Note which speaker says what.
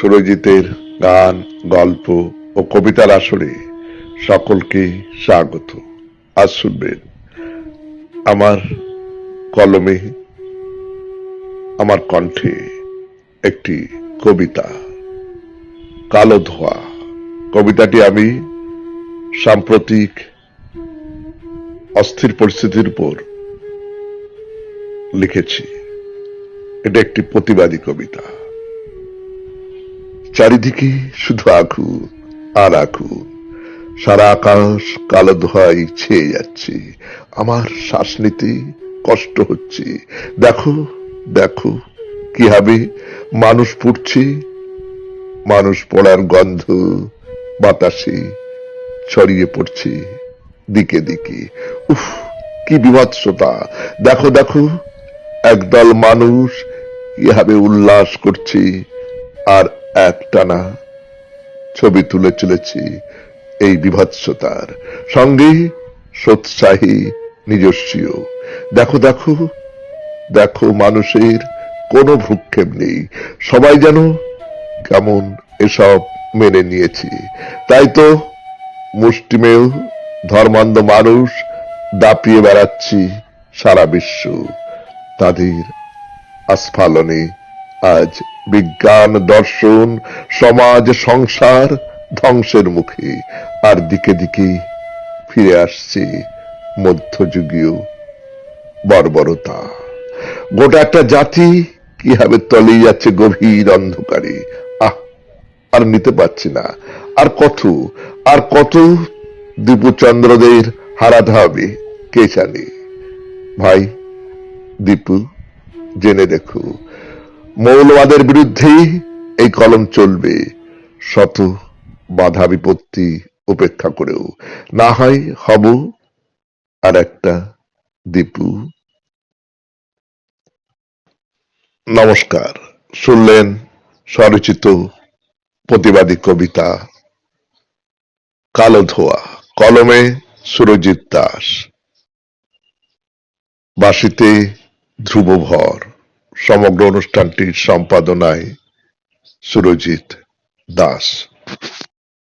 Speaker 1: সুরজিতের গান, গল্প ও কবিতার আসরে সকলকে স্বাগত। আজ শুনবেন আমার কলমে, আমার কণ্ঠে একটি কবিতা। কালো ধোয়া। কবিতাটি আমি সাম্প্রতিক অস্থির পরিস্থিতির উপর লিখেছি। এটা একটি প্রতিবাদী কবিতা। চারিদিকে শুধু আগুন আর আগুন সারা আকাশ কালো ধোয়ায় ছেয়ে যাচ্ছে। আমার শ্বাস নিতে কষ্ট হচ্ছে। দেখো দেখো, কীভাবে মানুষ পড়ছে। মানুষ পড়ার গন্ধ বাতাসে ছড়িয়ে পড়ছে দিকে দিকে। উফ, কি বিভৎসতা। দেখো দেখো, একদল মানুষ কীভাবে উল্লাস করছে আর একটানা ছবি তুলে চলেছি এই বিভৎসতার। সঙ্গে সোৎসাহী নিজস্বীয় দেখো দেখো দেখো মানুষের কোনো ভ্রুক্ষেপ নেই। সবাই যেন কেমন এসব মেনে নিয়েছি। তাই তো মুষ্টিমেয় ধর্মান্ধ মানুষ দাপিয়ে বেড়াচ্ছি সারা বিশ্ব। তাদের আস্ফালনে আজ বিজ্ঞান, দর্শন, সমাজ, সংসার ধ্বংসের মুখে। আর দিকে দিকে ফিরে আসছে মধ্যযুগীয় বর্বরতা। গোটা একটা জাতি কীভাবে তলিয়ে যাচ্ছে গভীর অন্ধকারে? আহ, আর নিতে পারছি না। আর কত আর কত দীপুচন্দ্রদের হারাতে হবে, কে জানে? ভাই, দীপু, জেনে দেখো। মৌলবাদের বিরুদ্ধেই এই কলম চলবে। শত বাধা বিপত্তি উপেক্ষা করেও। না হয় হব আর একটা দীপু। নমস্কার। শুনলেন স্বরচিত প্রতিবাদী কবিতা কালো ধোয়া, কলমে সুরজিৎ দাস। বাসিতে ধ্রুবভর। সমগ্র অনুষ্ঠানটির সম্পাদনায় সুরজিৎ দাস।